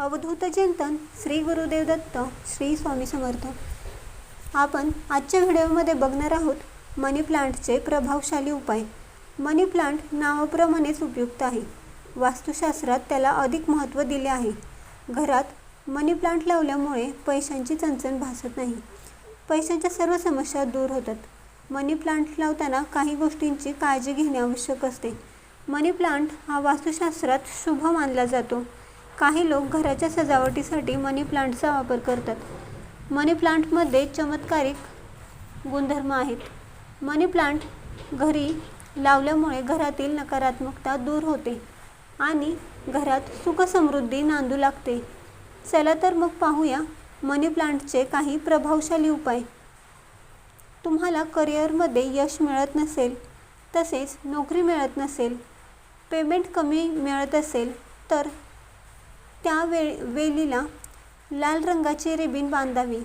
अवधूत चिंतन श्री गुरुदेव दत्त श्री स्वामी समर्थ. आपण आजच्या व्हिडिओमध्ये बघणार आहोत मनी प्लांटचे प्रभावशाली उपाय. मनी प्लांट नावाप्रमाणेच उपयुक्त आहे. वास्तुशास्त्रात त्याला अधिक महत्त्व दिले आहे. घरात मनी प्लांट लावल्यामुळे पैशांची चणचण भासत नाही. पैशांच्या सर्व समस्या दूर होतात. मनी प्लांट लावताना काही गोष्टींची काळजी घेणे आवश्यक असते. मनी प्लांट हा वास्तुशास्त्रात शुभ मानला जातो. काही लोक घराच्या सजावटीसाठी मनी प्लांटचा वापर करतात. मनी प्लांटमध्ये चमत्कारिक गुणधर्म आहेत. मनी प्लांट घरी लावल्यामुळे घरातील नकारात्मकता दूर होते आणि घरात सुखसमृद्धी नांदू लागते. चला तर मग पाहूया मनी प्लांटचे काही प्रभावशाली उपाय. तुम्हाला करिअरमध्ये यश मिळत नसेल तसेच नोकरी मिळत नसेल पेमेंट कमी मिळत असेल तर त्या वे वेलीला लाल रंगाची रिबीन बांधावी.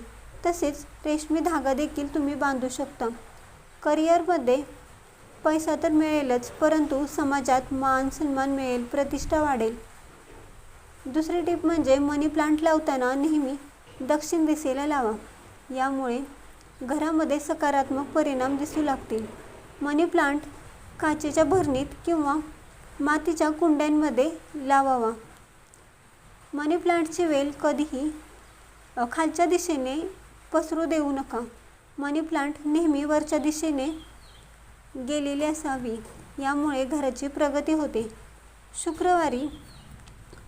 तसेच रेशमी धागा देखील तुम्ही बांधू शकता. करिअरमध्ये पैसा तर मिळेलच परंतु समाजात मान सन्मान मिळेल प्रतिष्ठा वाढेल. दुसरी टीप म्हणजे मनी प्लांट लावताना नेहमी दक्षिण दिशेला लावा. यामुळे घरामध्ये सकारात्मक परिणाम दिसू लागतील. मनी प्लांट काचेच्या भरणीत किंवा मातीच्या कुंड्यांमध्ये लावावा. मनी प्लांटची वेल कधीही खालच्या दिशेने पसरू देऊ नका. मनी प्लांट नेहमी वरच्या दिशेने गेलेली असावी यामुळे घराची प्रगती होते. शुक्रवारी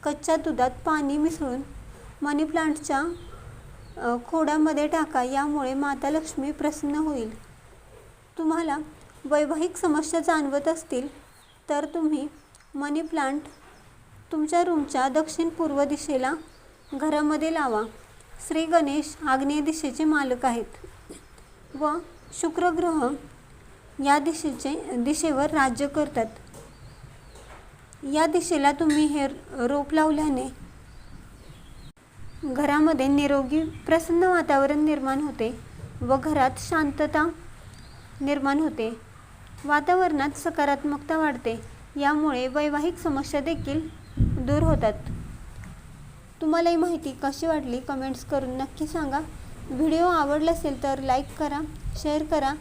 कच्च्या दुधात पाणी मिसळून मनी प्लांटच्या खोड्यामध्ये खोडामध्ये टाका यामुळे माता लक्ष्मी प्रसन्न होईल. तुम्हाला वैवाहिक समस्या जाणवत असतील तर तुम्ही मनी प्लांट तुमच्या रूमच्या दक्षिण पूर्व दिशेला घरामध्ये लावा. श्री गणेश आग्नेय दिशेचे मालक आहेत. व शुक्र ग्रह या दिशेचे दिशेवर राज्य करतात. या दिशेला तुम्ही हे रोप लावल्याने घरामध्ये निरोगी प्रसन्न वातावरण निर्माण होते व घरात शांतता निर्माण होते. वातावरणात सकारात्मकता वाढते. यामुळे वैवाहिक समस्या देखील दूर होतात. तुम्हाला ही माहिती कशी वाटली कमेंट्स करून नक्की सांगा. व्हिडिओ आवडला असेल तर लाईक करा शेअर करा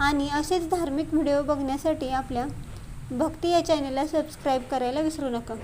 आणि असेच धार्मिक व्हिडिओ बघण्यासाठी आपल्या भक्ती या चॅनलला सबस्क्राईब करायला विसरू नका.